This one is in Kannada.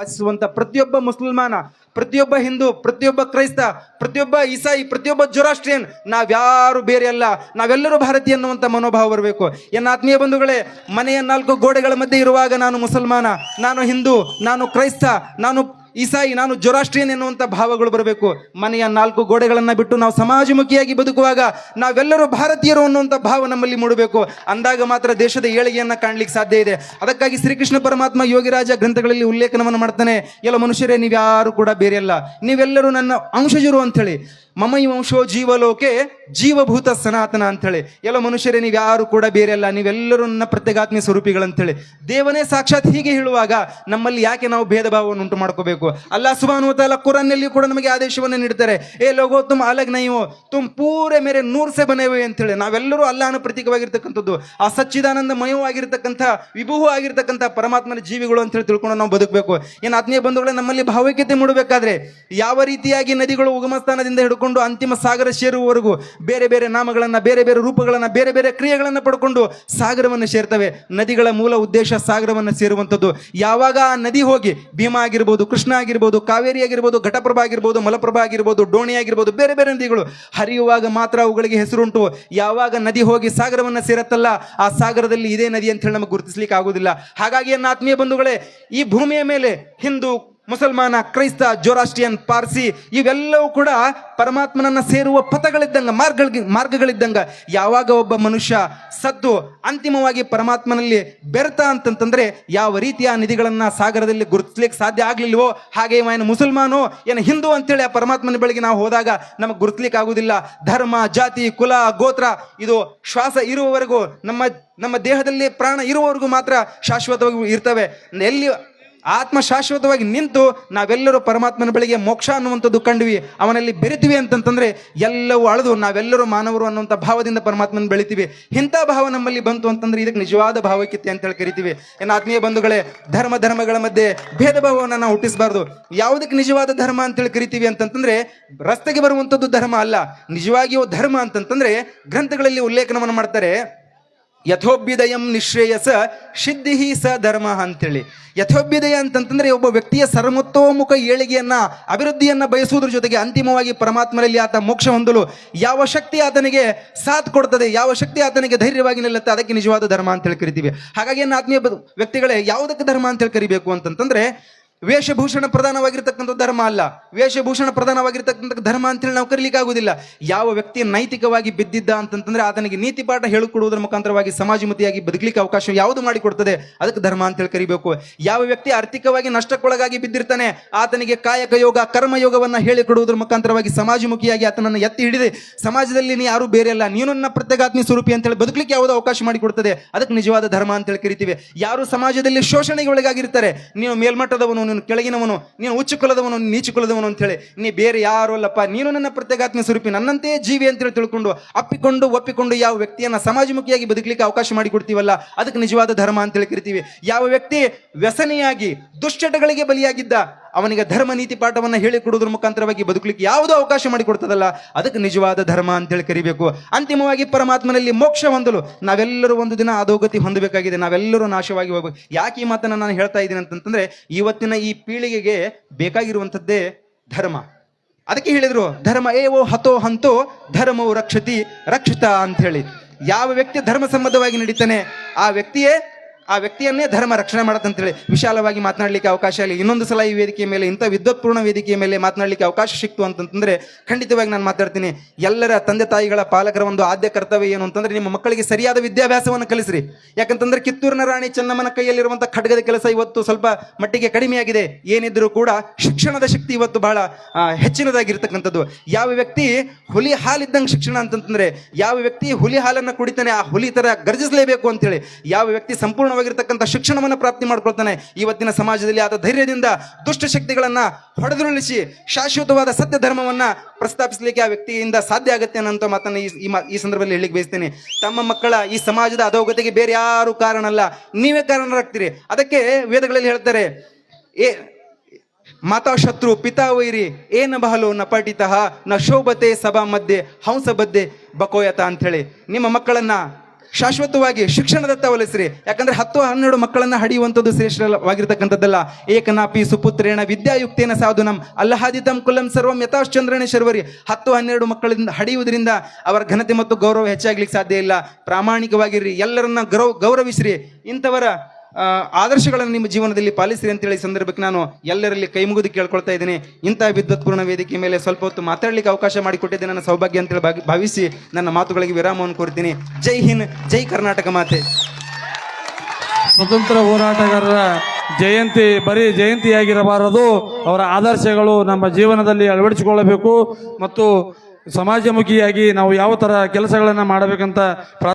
ವಾಸಿಸುವಂತ ಪ್ರತಿಯೊಬ್ಬ ಮುಸಲ್ಮಾನ, ಪ್ರತಿಯೊಬ್ಬ ಹಿಂದೂ, ಪ್ರತಿಯೊಬ್ಬ ಕ್ರೈಸ್ತ, ಪ್ರತಿಯೊಬ್ಬ ಇಸಾಯಿ, ಪ್ರತಿಯೊಬ್ಬ ಜೊರಾಸ್ಟ್ರಿಯನ್ ನಾವ್ಯಾರು ಬೇರೆ ಅಲ್ಲ. ನಾವೆಲ್ಲರೂ ಭಾರತೀಯ ಅನ್ನುವಂಥ ಮನೋಭಾವ ಬರಬೇಕು. ಎನ್ನ ಆತ್ಮೀಯ ಬಂಧುಗಳೇ, ಮನೆಯ ನಾಲ್ಕು ಗೋಡೆಗಳ ಮಧ್ಯೆ ಇರುವಾಗ ನಾನು ಮುಸಲ್ಮಾನ, ನಾನು ಹಿಂದೂ, ನಾನು ಕ್ರೈಸ್ತ, ನಾನು ಇಸಾಯಿ ನಾನು ಜೊರಾಷ್ಟ್ರಿಯನ್ ಎನ್ನುವಂಥ ಭಾವಗಳು ಬರಬೇಕು. ಮನೆಯ ನಾಲ್ಕು ಗೋಡೆಗಳನ್ನು ಬಿಟ್ಟು ನಾವು ಸಮಾಜಮುಖಿಯಾಗಿ ಬದುಕುವಾಗ ನಾವೆಲ್ಲರೂ ಭಾರತೀಯರು ಅನ್ನುವಂಥ ಭಾವ ನಮ್ಮಲ್ಲಿ ಮೂಡಬೇಕು. ಅಂದಾಗ ಮಾತ್ರ ದೇಶದ ಏಳಿಗೆಯನ್ನು ಕಾಣಲಿಕ್ಕೆ ಸಾಧ್ಯ ಇದೆ. ಅದಕ್ಕಾಗಿ ಶ್ರೀಕೃಷ್ಣ ಪರಮಾತ್ಮ ಯೋಗಿರಾಜ ಗ್ರಂಥಗಳಲ್ಲಿ ಉಲ್ಲೇಖನವನ್ನು ಮಾಡ್ತಾನೆ, ಎಲ್ಲ ಮನುಷ್ಯರೇ ನೀವು ಯಾರು ಕೂಡ ಬೇರೆಯಲ್ಲ. ನೀವೆಲ್ಲರೂ ನನ್ನ ಅಂಶಜರು ಅಂಥೇಳಿ ಮಮೈ ವಂಶೋ ಜೀವಲೋಕೆ ಜೀವಭೂತ ಸನಾತನ ಅಂಥೇಳಿ. ಎಲ್ಲ ಮನುಷ್ಯರೇ, ನೀವ್ಯಾರು ಕೂಡ ಬೇರೆ ಅಲ್ಲ ನೀವೆಲ್ಲರೂ ನನ್ನ ಅಂತ ಸ್ವರೂಪಿಗಳಂತೇಳಿ ದೇವನೇ ಸಾಕ್ಷಾತ್ ಹೀಗೆ ಹೇಳುವಾಗ ನಮ್ಮಲ್ಲಿ ಯಾಕೆ ನಾವು ಭೇದ ಭಾವವನ್ನು ಉಂಟು ಮಾಡ್ಕೋಬೇಕು? ಅಲ್ಲ ಸುಬಾನುವತಾಲ ಕುರನ್ನಲ್ಲಿ ಕೂಡ ನಮಗೆ ಆದೇಶವನ್ನು ನೀಡ್ತಾರೆ, ಏ ಲೋಗೋ ತುಮ್ ಅಲಗ್ ನೈವೋ ತುಮ್ ಪೂರೆ ಮೇರೆ ನೂರ್ ಸೆ ಅಂತ ಅಂತೇಳಿ ನಾವೆಲ್ಲರೂ ಅಲ್ಲಾನ ಪ್ರತೀಕವಾಗಿರ್ತಕ್ಕಂಥದ್ದು, ಆ ಸಚ್ಚಿದಾನಂದ ಮಯವಾಗಿರ್ತಕ್ಕಂಥ ವಿಭೂ ಆಗಿರ್ತಕ್ಕಂಥ ಪರಮಾತ್ಮನ ಜೀವಿಗಳು ಅಂತೇಳಿ ತಿಳ್ಕೊಂಡು ನಾವು ಬದುಕಬೇಕು. ಏನು ಆತ್ಮೀಯ ಬಂಧುಗಳೇ, ನಮ್ಮಲ್ಲಿ ಭಾವೈಕ್ಯತೆ ಮೂಡಬೇಕಾದ್ರೆ ಯಾವ ರೀತಿಯಾಗಿ ನದಿಗಳು ಉಗಮ ಸ್ಥಾನದಿಂದ ಹಿಡ್ಕೊಂಡು ಅಂತಿಮ ಸಾಗರ ಸೇರುವವರೆಗೂ ಬೇರೆ ಬೇರೆ ನಾಮಗಳನ್ನು, ಬೇರೆ ಬೇರೆ ರೂಪಗಳನ್ನು, ಬೇರೆ ಬೇರೆ ಕ್ರಿಯೆಗಳನ್ನು ಪಡ್ಕೊಂಡು ಸಾಗರವನ್ನು ಸೇರ್ತವೆ. ನದಿಗಳ ಮೂಲ ಉದ್ದೇಶ ಸಾಗರವನ್ನು ಸೇರುವಂಥದ್ದು. ಯಾವಾಗ ಆ ನದಿ ಹೋಗಿ ಭೀಮಾ ಆಗಿರ್ಬೋದು, ಕೃಷ್ಣ ಆಗಿರ್ಬೋದು, ಕಾವೇರಿ ಆಗಿರ್ಬೋದು, ಘಟಪ್ರಭಾ ಆಗಿರ್ಬೋದು, ಮಲಪ್ರಭಾ ಆಗಿರ್ಬೋದು, ಡೋಣಿ ಆಗಿರ್ಬೋದು, ಬೇರೆ ಬೇರೆ ನದಿಗಳು ಹರಿಯುವಾಗ ಮಾತ್ರ ಅವುಗಳಿಗೆ ಹೆಸರುಂಟು. ಯಾವಾಗ ನದಿ ಹೋಗಿ ಸಾಗರವನ್ನು ಸೇರತ್ತಲ್ಲ, ಆ ಸಾಗರದಲ್ಲಿ ಇದೇ ನದಿ ಅಂತ ಹೇಳಿ ನಮಗೆ ಗುರುತಿಸ್ಲಿಕ್ಕೆ ಆಗೋದಿಲ್ಲ ಹಾಗಾಗಿ ನನ್ನ ಆತ್ಮೀಯ ಬಂಧುಗಳೇ, ಈ ಭೂಮಿಯ ಮೇಲೆ ಹಿಂದೂ ಮುಸಲ್ಮಾನ, ಕ್ರೈಸ್ತ ಜೋರಾಸ್ಟಿಯನ್ ಪಾರ್ಸಿ ಇವೆಲ್ಲವೂ ಕೂಡ ಪರಮಾತ್ಮನನ್ನ ಸೇರುವ ಪಥಗಳಿದ್ದಂಗ, ಮಾರ್ಗಗಳಿಗೆ, ಮಾರ್ಗಗಳಿದ್ದಂಗ ಯಾವಾಗ ಒಬ್ಬ ಮನುಷ್ಯ ಸದ್ದು ಅಂತಿಮವಾಗಿ ಪರಮಾತ್ಮನಲ್ಲಿ ಬೆರ್ತ ಅಂತಂತಂದ್ರೆ ಯಾವ ರೀತಿಯ ನಿಧಿಗಳನ್ನ ಸಾಗರದಲ್ಲಿ ಗುರುತಿಸ್ಲಿಕ್ಕೆ ಸಾಧ್ಯ ಆಗ್ಲಿಲ್ವೋ, ಹಾಗೆ ಏನು ಮುಸಲ್ಮಾನೋ, ಏನು ಹಿಂದೂ ಅಂತೇಳಿ ಆ ಪರಮಾತ್ಮನ ಬಳಿಗೆ ನಾವು ಹೋದಾಗ ನಮಗೆ ಗುರುತಿಸ್ಲಿಕ್ಕೆ ಆಗುದಿಲ್ಲ ಧರ್ಮ, ಜಾತಿ, ಕುಲ, ಗೋತ್ರ, ಇದು ಶ್ವಾಸ ಇರುವವರೆಗೂ ನಮ್ಮ ನಮ್ಮ ದೇಹದಲ್ಲಿ ಪ್ರಾಣ ಇರುವವರೆಗೂ ಮಾತ್ರ ಶಾಶ್ವತವಾಗಿ ಇರ್ತವೆ. ಎಲ್ಲಿ ಆತ್ಮ ಶಾಶ್ವತವಾಗಿ ನಿಂತು ನಾವೆಲ್ಲರೂ ಪರಮಾತ್ಮನ ಬಳಿಗೆ ಮೋಕ್ಷ ಅನ್ನುವಂಥದ್ದು ಕಂಡ್ವಿ, ಅವನಲ್ಲಿ ಬೆರಿತೀವಿ ಅಂತಂತಂದ್ರೆ ಎಲ್ಲವೂ ಅಳೆದು ನಾವೆಲ್ಲರೂ ಮಾನವರು ಅನ್ನುವಂಥ ಭಾವದಿಂದ ಪರಮಾತ್ಮನ ಬೆಳಿತೀವಿ. ಇಂಥ ಭಾವ ನಮ್ಮಲ್ಲಿ ಬಂತು ಅಂತಂದ್ರೆ ಇದಕ್ಕೆ ನಿಜವಾದ ಭಾವೈಕ್ಯತೆ ಅಂತ ಹೇಳಿ ಕರಿತೀವಿ. ಏನು ಆತ್ಮೀಯ ಬಂಧುಗಳೇ, ಧರ್ಮ ಧರ್ಮಗಳ ಮಧ್ಯೆ ಭೇದ ಭಾವವನ್ನು ನಾವು ಹುಟ್ಟಿಸಬಾರ್ದು. ಯಾವುದಕ್ಕೆ ನಿಜವಾದ ಧರ್ಮ ಅಂತೇಳಿ ಕರಿತೀವಿ ಅಂತಂತಂದ್ರೆ ರಸ್ತೆಗೆ ಬರುವಂಥದ್ದು ಧರ್ಮ ಅಲ್ಲ. ನಿಜವಾಗಿಯೂ ಧರ್ಮ ಅಂತಂತಂದ್ರೆ ಗ್ರಂಥಗಳಲ್ಲಿ ಉಲ್ಲೇಖನವನ್ನು ಮಾಡ್ತಾರೆ ಯಥೋಭ್ಯುದಯಂ ನಿಶ್ರೇಯಸ ಸಿದ್ಧಿ ಸ ಧರ್ಮ ಅಂತೇಳಿ. ಯಥೋಭ್ಯುದಯ ಅಂತಂತಂದ್ರೆ ಒಬ್ಬ ವ್ಯಕ್ತಿಯ ಸರ್ವತೋಮುಖ ಏಳಿಗೆಯನ್ನ, ಅಭಿವೃದ್ಧಿಯನ್ನ ಬಯಸುವುದ್ರ ಜೊತೆಗೆ ಅಂತಿಮವಾಗಿ ಪರಮಾತ್ಮರಲ್ಲಿ ಆತ ಮೋಕ್ಷ ಹೊಂದಲು ಯಾವ ಶಕ್ತಿ ಆತನಿಗೆ ಸಾಥ್ ಕೊಡ್ತದೆ, ಯಾವ ಶಕ್ತಿ ಆತನಿಗೆ ಧೈರ್ಯವಾಗಿ ನಿಲ್ಲುತ್ತೆ, ಅದಕ್ಕೆ ನಿಜವಾದ ಧರ್ಮ ಅಂತ ಹೇಳಿ ಕರಿತೀವಿ. ಹಾಗಾಗಿ ನನ್ನ ಆತ್ಮೀಯ ವ್ಯಕ್ತಿಗಳೇ, ಯಾವುದಕ್ಕೆ ಧರ್ಮ ಅಂತ ಹೇಳಿ ಕರಿಬೇಕು ಅಂತಂತಂದ್ರೆ ವೇಷಭೂಷಣ ಪ್ರಧಾನವಾಗಿರ್ತಕ್ಕಂಥ ಧರ್ಮ ಅಲ್ಲ. ವೇಷಭೂಷಣ ಪ್ರಧಾನವಾಗಿರ್ತಕ್ಕಂಥ ಧರ್ಮ ಅಂತೇಳಿ ನಾವು ಕರೀಲಿಕ್ಕೆ ಆಗುದಿಲ್ಲ. ಯಾವ ವ್ಯಕ್ತಿ ನೈತಿಕವಾಗಿ ಬಿದ್ದಿದ್ದ ಅಂತಂತಂದ್ರೆ ಆತನಿಗೆ ನೀತಿ ಪಾಠ ಹೇಳಿಕೊಡುವುದರ ಮುಖಾಂತರವಾಗಿ ಸಮಾಜಮುಖಿಯಾಗಿ ಬದುಕಲಿಕ್ಕೆ ಅವಕಾಶ ಯಾವುದು ಮಾಡಿಕೊಡ್ತದೆ? ಅದಕ್ಕೆ ಧರ್ಮ ಅಂತೇಳಿ ಕರಿಬೇಕು. ಯಾವ ವ್ಯಕ್ತಿ ಆರ್ಥಿಕವಾಗಿ ನಷ್ಟಕ್ಕೊಳಗಾಗಿ ಬಿದ್ದಿರ್ತಾನೆ, ಆತನಿಗೆ ಕಾಯಕ ಯೋಗ, ಕರ್ಮ ಯೋಗವನ್ನ ಹೇಳಿಕೊಡುವುದರ ಮುಖಾಂತರವಾಗಿ ಸಮಾಜಮುಖಿಯಾಗಿ ಆತನನ್ನು ಎತ್ತಿ ಹಿಡಿದು. ಸಮಾಜದಲ್ಲಿ ನೀ ಯಾರು ಬೇರೆ ಅಲ್ಲ. ನೀನು ನನ್ನ ಪ್ರತ್ಯೇಕಾತ್ಮಿ ಸ್ವರೂಪಿ ಅಂತೇಳಿ ಬದುಕಲಿಕ್ಕೆ ಯಾವುದು ಅವಕಾಶ ಮಾಡಿಕೊಡ್ತದೆ. ಅದಕ್ಕೆ ನಿಜವಾದ ಧರ್ಮ ಅಂತೇಳಿ ಕರಿತೀವಿ. ಯಾರು ಸಮಾಜದಲ್ಲಿ ಶೋಷಣೆಗೆ ಒಳಗಾಗಿರ್ತಾರೆ, ನೀನು ಮೇಲ್ಮಟ್ಟದವನು ನೀನು ಕೆಳಗಿನವನು, ನೀನು ಉಚ್ಚ ಕುಲದವನು ನೀಚ ಕುಲದವನು ಅಂತೇಳಿ ನೀ ಬೇರೆ ಯಾರು ಅಲ್ಲಪ್ಪ, ನೀನು ನನ್ನ ಪ್ರತ್ಯೇಕಾತ್ಮ ಸ್ವರೂಪಿ ನನ್ನಂತೆ ಜೀವಿ ಅಂತೇಳಿ ತಿಳ್ಕೊಂಡು, ಅಪ್ಪಿಕೊಂಡು, ಒಪ್ಪಿಕೊಂಡು ಯಾವ ವ್ಯಕ್ತಿಯನ್ನ ಸಮಾಜಮುಖಿಯಾಗಿ ಬದುಕಲಿಕ್ಕೆ ಅವಕಾಶ ಮಾಡಿಕೊಡ್ತೀವಲ್ಲ, ಅದಕ್ಕೆ ನಿಜವಾದ ಧರ್ಮ ಅಂತೇಳಿ ಕರಿತೀವಿ ಯಾವ ವ್ಯಕ್ತಿ ವ್ಯಸನಿಯಾಗಿ, ದುಶ್ಚಟಗಳಿಗೆ ಬಲಿಯಾಗಿದ್ದ ಅವನಿಗೆ ಧರ್ಮ ನೀತಿ ಪಾಠವನ್ನು ಹೇಳಿಕೊಡುವುದ್ರ ಮುಖಾಂತರವಾಗಿ ಬದುಕಲಿಕ್ಕೆ ಯಾವುದೋ ಅವಕಾಶ ಮಾಡಿಕೊಡ್ತದಲ್ಲ ಅದಕ್ಕೆ ನಿಜವಾದ ಧರ್ಮ ಅಂತೇಳಿ ಕರಿಬೇಕು. ಅಂತಿಮವಾಗಿ ಪರಮಾತ್ಮನಲ್ಲಿ ಮೋಕ್ಷ ಹೊಂದಲು ನಾವೆಲ್ಲರೂ ಒಂದು ದಿನ ಅಧೋಗತಿ ಹೊಂದಬೇಕಾಗಿದೆ. ನಾವೆಲ್ಲರೂ ನಾಶವಾಗಿ ಹೋಗಬೇಕು. ಯಾಕೆ ಈ ಮಾತನ್ನು ನಾನು ಹೇಳ್ತಾ ಇದ್ದೀನಿ ಅಂತಂತಂದ್ರೆ, ಇವತ್ತಿನ ಈ ಪೀಳಿಗೆಗೆ ಬೇಕಾಗಿರುವಂಥದ್ದೇ ಧರ್ಮ. ಅದಕ್ಕೆ ಹೇಳಿದ್ರು, ಧರ್ಮ ಏವೋ ಹತೋ ಹಂತೋ ಧರ್ಮವು ರಕ್ಷತಿ ರಕ್ಷಿತ ಅಂತ ಹೇಳಿ. ಯಾವ ವ್ಯಕ್ತಿ ಧರ್ಮ ಸಂಬಂಧವಾಗಿ ನಡೀತಾನೆ, ಆ ವ್ಯಕ್ತಿಯೇ ಆ ವ್ಯಕ್ತಿಯನ್ನೇ ಧರ್ಮ ರಕ್ಷಣೆ ಮಾಡತ್ತಂತೇಳಿ ವಿಶಾಲವಾಗಿ ಮಾತನಾಡಲಿಕ್ಕೆ ಅವಕಾಶ ಇಲ್ಲ. ಇನ್ನೊಂದು ಸಲ ಈ ವೇದಿಕೆಯ ಮೇಲೆ, ಇಂಥ ವಿದ್ವತ್ಪೂರ್ಣ ವೇದಿಕೆಯ ಮೇಲೆ ಮಾತನಾಡಲಿಕ್ಕೆ ಅವಕಾಶ ಸಿಕ್ತು ಅಂತಂತಂದ್ರೆ ಖಂಡಿತವಾಗಿ ನಾನು ಮಾತಾಡ್ತೀನಿ. ಎಲ್ಲರ ತಂದೆ ತಾಯಿಗಳ ಪಾಲಕರ ಒಂದು ಆದ್ಯ ಕರ್ತವ್ಯ ಏನು ಅಂತಂದ್ರೆ ನಿಮ್ಮ ಮಕ್ಕಳಿಗೆ ಸರಿಯಾದ ವಿದ್ಯಾಭ್ಯಾಸವನ್ನು ಕಲಿಸ್ರಿ. ಯಾಕಂತಂದ್ರೆ ಕಿತ್ತೂರಿನ ರಾಣಿ ಚೆನ್ನಮ್ಮನ ಕೈಯಲ್ಲಿರುವಂಥ ಖಡ್ಗದ ಕೆಲಸ ಇವತ್ತು ಸ್ವಲ್ಪ ಮಟ್ಟಿಗೆ ಕಡಿಮೆಯಾಗಿದೆ ಏನಿದ್ರೂ ಕೂಡ ಶಿಕ್ಷಣದ ಶಕ್ತಿ ಇವತ್ತು ಬಹಳ ಹೆಚ್ಚಿನದಾಗಿರ್ತಕ್ಕಂಥದ್ದು. ಯಾವ ವ್ಯಕ್ತಿ ಹುಲಿ ಹಾಲಿದ್ದಂಗೆ ಶಿಕ್ಷಣ ಅಂತಂತಂದ್ರೆ, ಯಾವ ವ್ಯಕ್ತಿ ಹುಲಿ ಹಾಲನ್ನು ಕುಡಿತಾನೆ ಆ ಹುಲಿ ತರ ಗರ್ಜಿಸಲೇಬೇಕು ಅಂತೇಳಿ, ಯಾವ ವ್ಯಕ್ತಿ ಸಂಪೂರ್ಣವಾಗಿರ್ತಕ್ಕಂಥ ಶಿಕ್ಷಣವನ್ನು ಪ್ರಾಪ್ತಿ ಮಾಡ್ಕೊಳ್ತಾನೆ. ಇವತ್ತಿನ ಸಮಾಜದಲ್ಲಿ ಆದ ಧೈರ್ಯದಿಂದ ದುಷ್ಟಶಕ್ತಿಗಳನ್ನು ಹೊಡೆದುರುಳಿಸಿ ಶಾಶ್ವತವಾದ ಸತ್ಯ ಧರ್ಮವನ್ನು ಪ್ರಸ್ತಾಪಿಸಲಿಕ್ಕೆ ಆ ವ್ಯಕ್ತಿಯಿಂದ ಸಾಧ್ಯ ಆಗುತ್ತೆ ಅನ್ನೋಂಥ ಮಾತನ್ನು ಈ- ಈ ಸಂದರ್ಭದಲ್ಲಿ ಹೇಳಿಕ್ಕೆ ಬಯಸ್ತೇನೆ. ತಮ್ಮ ಮಕ್ಕಳ ಈ ಸಮಾಜದ ಅಧೋಗತಿಗೆ ಬೇರೆ ಯಾರು ಕಾರಣ ಅಲ್ಲ. ನೀವೇ ಕಾರಣರಾಗ್ತೀರಿ. ಅದಕ್ಕೆ ವೇದಗಳಲ್ಲಿ ಹೇಳ್ತಾರೆ, ಏ, ಮಾತಾ ಶತ್ರು ಪಿತಾ ವೈರಿ ಏನ ಬಹಲು ನ ಪಟಿತಃ ನ ಶೋಭತೆ ಸಭಾ ಮಧ್ಯೆ, ಹಂಸ ಬದ್ದೆ ಬಕೋಯತ ಅಂಥೇಳಿ. ನಿಮ್ಮ ಮಕ್ಕಳನ್ನ ಶಾಶ್ವತವಾಗಿ ಶಿಕ್ಷಣದತ್ತ ಒಲಿಸ್ರಿ. ಯಾಕಂದ್ರೆ ಹತ್ತು ಹನ್ನೆರಡು ಮಕ್ಕಳನ್ನ ಹಡಿಯುವಂಥದ್ದು ಶ್ರೇಷ್ಠವಾಗಿರ್ತಕ್ಕಂಥದ್ದಲ್ಲ. ಏಕನಾಪಿ ಸುಪುತ್ರೇಣ ವಿದ್ಯಾಯುಕ್ತೇನ ಸಾಧು ಸಾಧುನಂ ಅಲ್ಲಹಾದಿತಂ ಕುಲಂ ಸರ್ವಂ ಯಥಾಶ್ಚಂದ್ರನೇ ಶರ್ವರಿ. ಹತ್ತು ಹನ್ನೆರಡು ಮಕ್ಕಳಿಂದ ಹಡಿಯುವುದರಿಂದ ಅವರ ಘನತೆ ಮತ್ತು ಗೌರವ ಹೆಚ್ಚಾಗ್ಲಿಕ್ಕೆ ಸಾಧ್ಯ ಇಲ್ಲ. ಪ್ರಾಮಾಣಿಕವಾಗಿರ್ರಿ. ಎಲ್ಲರನ್ನ ಗೌರವ ಗೌರವಿಸ್ರಿ. ಇಂಥವರ ಆದರ್ಶಗಳನ್ನು ನಿಮ್ಮ ಜೀವನದಲ್ಲಿ ಪಾಲಿಸಿರಿ ಅಂತೇಳಿ ಹೇಳಿ ಸಂದರ್ಭಕ್ಕೆ ನಾನು ಎಲ್ಲರಲ್ಲಿ ಕೈ ಮುಗಿದು ಕೇಳ್ಕೊಳ್ತಾ ಇದ್ದೀನಿ. ಇಂಥ ವಿದ್ವತ್ಪೂರ್ಣ ವೇದಿಕೆ ಮೇಲೆ ಸ್ವಲ್ಪ ಹೊತ್ತು ಮಾತಾಡಲಿಕ್ಕೆ ಅವಕಾಶ ಮಾಡಿಕೊಟ್ಟಿದ್ದೆ ನನ್ನ ಸೌಭಾಗ್ಯ ಅಂತೇಳಿ ಭಾವಿಸಿ ನನ್ನ ಮಾತುಗಳಿಗೆ ವಿರಾಮವನ್ನು ಕೋರ್ತೀನಿ ಜೈ ಹಿಂದ್, ಜೈ ಕರ್ನಾಟಕ ಮಾತೆ. ಸ್ವತಂತ್ರ ಹೋರಾಟಗಾರರ ಜಯಂತಿ, ಬರೀ ಜಯಂತಿಯಾಗಿರಬಾರದು. ಅವರ ಆದರ್ಶಗಳು ನಮ್ಮ ಜೀವನದಲ್ಲಿ ಅಳವಡಿಸಿಕೊಳ್ಳಬೇಕು ಮತ್ತು ಸಮಾಜಮುಖಿಯಾಗಿ ನಾವು ಯಾವ ಥರ ಕೆಲಸಗಳನ್ನು ಮಾಡಬೇಕಂತ